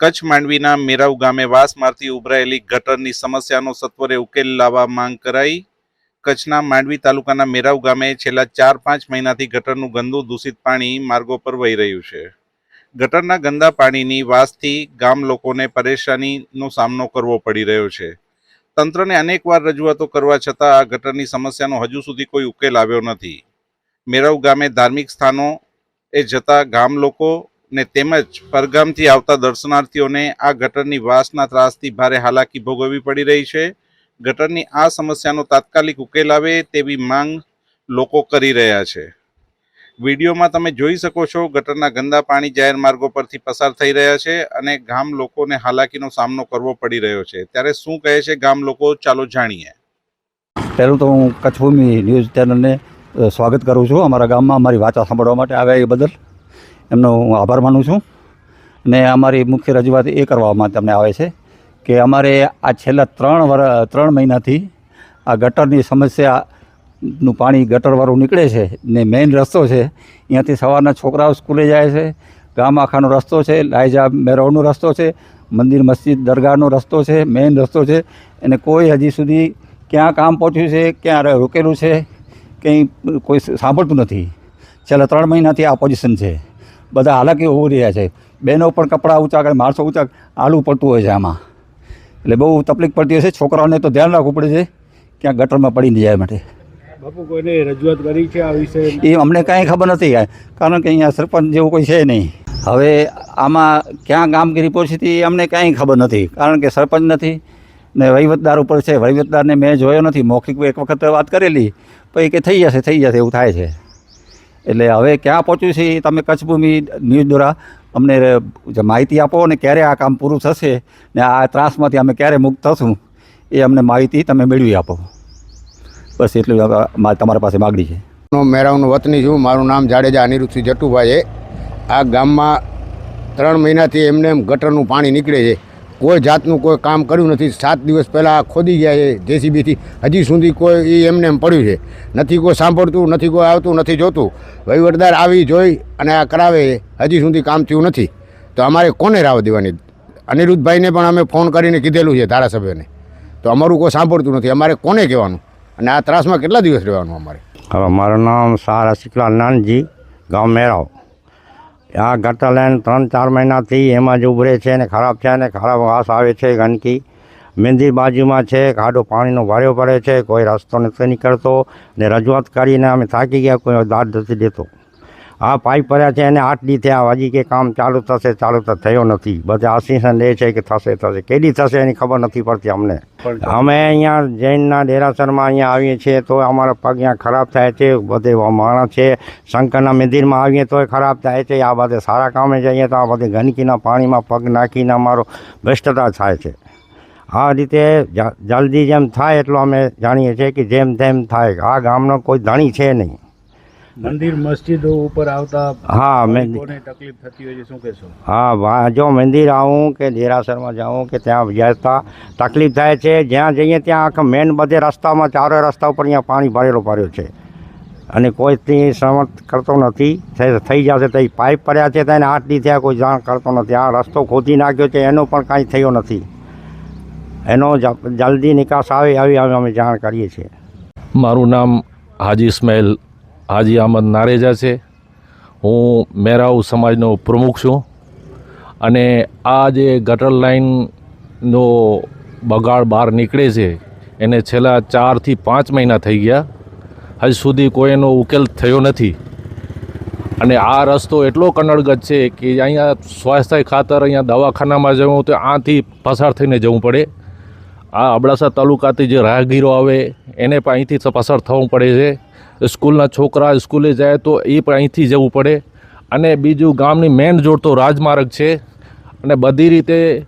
કચ્છ માંડવીના મેરાવ ગામે વાસ મારતી ઉભરાયેલી ગટરની સમસ્યાનો સત્વરે ઉકેલ લાવવા માંગ કરાઈ. કચ્છના માંડવી તાલુકાના મેરાવ ગામે છેલ્લા ચાર પાંચ મહિનાથી ગટરનું ગંદુ દૂષિત પાણી માર્ગો પર વહી રહ્યું છે. ગટરના ગંદા પાણીની વાસથી ગામ લોકોને પરેશાનીનો સામનો કરવો પડી રહ્યો છે. તંત્રને અનેકવાર રજૂઆતો કરવા છતાં આ ગટરની સમસ્યાનો હજુ સુધી કોઈ ઉકેલ આવ્યો નથી. મેરવ ગામે ધાર્મિક સ્થાનો એ જતા ગામ લોકો ને તેમજ પરગામથી આવતા દર્શનાર્થીઓને આ ગટરની વાસના ત્રાસથી ભારે હાલાકી ભોગવવી પડી રહી છે. ગટરની આ સમસ્યાનો તાત્કાલિક ઉકેલ આવે તેવી માંગ લોકો કરી રહ્યા છે. વિડીયોમાં તમે જોઈ શકો છો ગટરના ગંદા પાણી જાહેર માર્ગો પરથી પસાર થઈ રહ્યા છે અને ગામ લોકોને હાલાકીનો સામનો કરવો પડી રહ્યો છે. ત્યારે શું કહે છે ગામ લોકો? ચાલો જાણીએ. પહેલું તો હું કચ્છભૂમિ ન્યૂઝ ચેનલને સ્વાગત કરું છું અમારા ગામમાં. અમારી વાચા સાંભળવા માટે આવ્યા એ બદલ. એમનો હું આભાર માનું છું. ને અમારી મુખ્ય રજૂઆત એ કરવામાં તમને આવે છે કે અમારે આ છેલ્લા ત્રણ વર, ત્રણ મહિનાથી આ ગટરની સમસ્યાનું પાણી ગટરવાળું નીકળે છે ને મેઇન રસ્તો છે. અહીંયાથી સવારના છોકરાઓ સ્કૂલે જાય છે, ગામ આખાનો રસ્તો છે, લાયજા મેરોડનો રસ્તો છે, મંદિર, મસ્જિદ દરગાહનો રસ્તો છે મેઇન રસ્તો છે. અને કોઈ હજી સુધી ક્યાં કામ પહોંચ્યું છે, ક્યાં રોકેલું છે, કંઈ કોઈ સાંભળતું નથી. છેલ્લા ત્રણ મહિનાથી આ પોઝિશન છે. બધા હાલાકી હોવું રહ્યા છે. બહેનો પણ કપડાં ઊંચા કરે માણસો ઊંચા આલું પડતું હોય છે આમાં. એટલે બહુ તકલીફ પડતી હોય છે. છોકરાઓને તો ધ્યાન રાખવું પડે છે ક્યાં ગટરમાં પડી ન જાય માટે. બાપુ કોઈને રજૂઆત કરી છે આ વિશે? એ અમને કાંઈ ખબર નથી. કારણ કે અહીંયા સરપંચ જેવું કોઈ છે નહીં. હવે આમાં ક્યાં કામગીરી પહોંચી હતી એ અમને કાંઈ ખબર નથી. કારણ કે સરપંચ નથી ને વહીવટદાર ઉપર છે. વહીવટદારને મેં જોયો નથી. મૌખિક એક વખત વાત કરેલી. પછી કે થઈ જશે થઈ જશે એવું થાય છે. એટલે હવે ક્યાં પહોંચ્યું છે એ તમે કચ્છભૂમિ ન્યૂઝ દ્વારા અમને માહિતી આપો અને ક્યારે આ કામ પૂરું થશે ને આ ત્રાસમાંથી અમે ક્યારે મુક્ત થશું એ અમને માહિતી તમે મેળવી આપો. બસ એટલું તમારા પાસે માગણી છે. હું મેરાવનો વતની છું. મારું નામ જાડેજા અનિરુદ્ધસિંહ જટુભાઈ આ ગામમાં ત્રણ મહિનાથી એમને એમ ગટરનું પાણી નીકળે છે. કોઈ જાતનું કોઈ કામ કર્યું નથી. સાત દિવસ પહેલાં ખોદી ગયા છે જેસીબીથી હજી સુધી કોઈ એ એમને એમ પડ્યું છે. નથી કોઈ સાંભળતું, નથી કોઈ આવતું, નથી જોતું. વહીવટદાર આવી જોઈ અને આ કરાવે હજી સુધી કામ થયું નથી. તો અમારે કોને રાવ દેવાની? અનિરુદ્ધભાઈને પણ અમે ફોન કરીને કીધેલું છે ધારાસભ્યને. તો અમારું કોઈ સાંભળતું નથી. અમારે કોને કહેવાનું? અને આ ત્રાસમાં કેટલા દિવસ રહેવાનું અમારે? હવે મારું નામ શાહ રસિકલાલ નાનજી, ગામ મેરાવ. આ ગટર લાઈન ત્રણ, ચાર મહિનાથી એમાં જ ઉભરે છે ને ખરાબ છે ને ખરાબ વાસ આવે છે ગંદકી. મંદિર બાજુમાં છે, ખાડો પાણીનો ભાર્યો પડે છે, કોઈ રસ્તો નથી નીકળતો ને રજૂઆત કરીને અમે થાકી ગયા, કોઈ દાદ નથી દેતો. આ પાઇપ ભર્યા છે, એને આઠ દી થયા. હજી કે કામ ચાલુ થશે, ચાલુ તો થયો નથી. બધા આશીષન લે છે કે થશે થશે. કેદી થશે એની ખબર નથી પડતી અમને. અમે અહીંયા જૈનના ડેરાસરમાં અહીંયા આવીએ છીએ તો અમારા પગ અહીંયા ખરાબ થાય છે, બધે માણસ છે. શંકરના મંદિરમાં આવીએ તોય ખરાબ થાય છે. આ બધે સારા કામે જઈએ તો આ બધે ગંદકીના પાણીમાં પગ નાખીને અમારો ભ્રષ્ટતા થાય છે. આ રીતે જલ્દી જેમ થાય એટલું અમે જાણીએ છીએ કે જેમ તેમ થાય. આ ગામનો કોઈ ધણી છે નહીં. મંદિર મસ્જિદો ઉપર આવતા હા મેં કોને તકલીફ થતી હોય છે શું કહેશો? હા વા- જો મંદિર આવું કે દેરાસરમાં જાઉં કે ત્યાં જતા તકલીફ થાય છે જ્યાં જઈએ ત્યાં આખા મેન બધે રસ્તામાં ચારે રસ્તા ઉપર અહીંયા પાણી ભરેલો પડ્યો છે. અને કોઈ તે સમર્થ કરતો નથી થઈ- જશે તો પાઇપ પડ્યા છે તેને આઠ દી થયા કોઈ જાણ કરતો નથી. આ રસ્તો ખોદી નાખ્યો છે એનો પણ કાંઈ થયો નથી. એનો જલ્દી નિકાસ આવે આવી આવી અમે જાણ કરીએ છીએ. મારું નામ હાજી ઇસ્માઇલ હાજી અહમદ નારેજા છે. હું મેરાવ સમાજનો પ્રમુખ છું અને આ જે ગટર લાઇનનો બગાડ બહાર નીકળે છે, એને છેલ્લા ચારથી પાંચ મહિના થઈ ગયા. હજી સુધી કોઈ એનો ઉકેલ થયો નથી. અને આ રસ્તો એટલો કનડગત છે કે અહીંયા સ્વાસ્થ્ય ખાતર અહીંયા દવાખાનામાં જવું તો આથી પસાર થઈને જવું પડે. આ અબડાસા તાલુકાથી જે રાહગીરો આવે, એને પણ અહીંથી પસાર થવું પડે છે. સ્કૂલના છોકરા સ્કૂલે જાય તો એ પણ અહીંથી જવું પડે. અને બીજું ગામની મેન જોડતો રાજમાર્ગ છે. અને બધી રીતે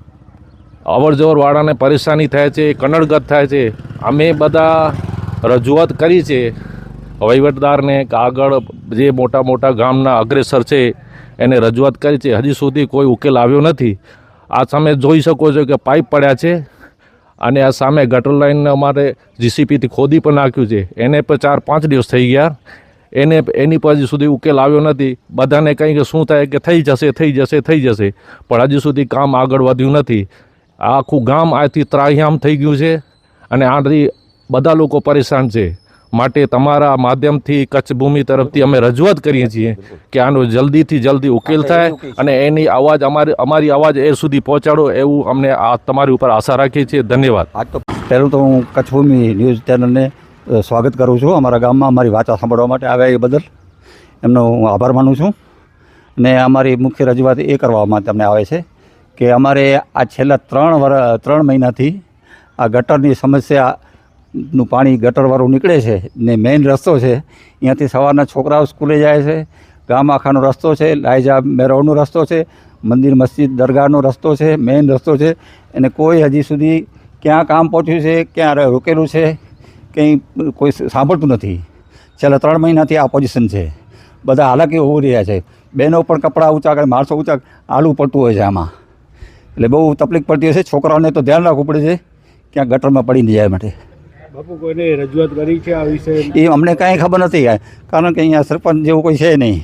અવર જવરવાળાને પરેશાની થાય છે, કનડગત થાય છે. અમે બધા રજૂઆત કરી છે, વહીવટદારને કે આગળ જે મોટા મોટા ગામના અગ્રેસર છે, એને રજૂઆત કરી છે. હજી સુધી કોઈ ઉકેલ આવ્યો નથી. આ તમે જોઈ શકો છો કે પાઇપ પડ્યા છે. અને આ સામે ગટર લાઈન અમારે જીસીપીથી ખોદી પણ નાખ્યું છે. એને પણ ચાર પાંચ દિવસ થઈ ગયા. એને એની હજી સુધી ઉકેલ આવ્યો નથી. બધાને કંઈ કે શું થાય કે થઈ જશે થઈ જશે થઈ જશે. પણ હજી સુધી કામ આગળ વધ્યું નથી. આખું ગામ આથી ત્રાહ્યામ થઈ ગયું છે અને આથી બધા લોકો પરેશાન છે. માટે તમારા માધ્યમથી કચ્છ ભૂમિ તરફથી અમે રજૂઆત કરીએ છીએ કે આનો જલ્દીથી જલ્દી ઉકેલ થાય અને એની અવાજ અમારી અમારી અવાજ એ સુધી પહોંચાડો એવું અમને આ તમારી ઉપર આશા રાખીએ છીએ. ધન્યવાદ. આજ તો પહેલું તો હું કચ્છ ભૂમિ ન્યૂઝ ચેનલને સ્વાગત કરું છું. અમારા ગામમાં અમારી વાચા સાંભળવા માટે આવ્યા એ બદલ. એમનો હું આભાર માનું છું. ને અમારી મુખ્ય રજૂઆત એ કરવા માટે અમને આવે છે કે અમારે આ છેલ્લા ત્રણ વર ત્રણ મહિનાથી આ ગટરની સમસ્યાનું પાણી ગટરવાળું નીકળે છે ને મેઇન રસ્તો છે. અહીંયાથી સવારના છોકરાઓ સ્કૂલે જાય છે ગામ આખાનો રસ્તો છે, લાયજા મેરોડનો રસ્તો છે, મંદિર, મસ્જિદ, દરગાહનો રસ્તો છે મેઇન રસ્તો છે. અને કોઈ હજી સુધી ક્યાં કામ પહોંચ્યું છે, ક્યાં રોકેલું છે, કંઈ કોઈ સાંભળતું નથી. છેલ્લા ત્રણ મહિનાથી આ પોઝિશન છે. બધા હાલાકી હોઈ રહ્યા છે. બહેનો પણ કપડાં ઊંચા કરે, માણસો ઊંચા આલું પડતું હોય છે આમાં. એટલે બહુ તકલીફ પડતી છે. છોકરાઓને તો ધ્યાન રાખવું પડે છે, ક્યાં ગટરમાં પડી ન જાય માટે. બાપુ કોઈને રજૂઆત કરી છે આ વિશે? એ અમને કાંઈ ખબર નથી કારણ કે અહીંયા સરપંચ જેવું કોઈ છે નહીં.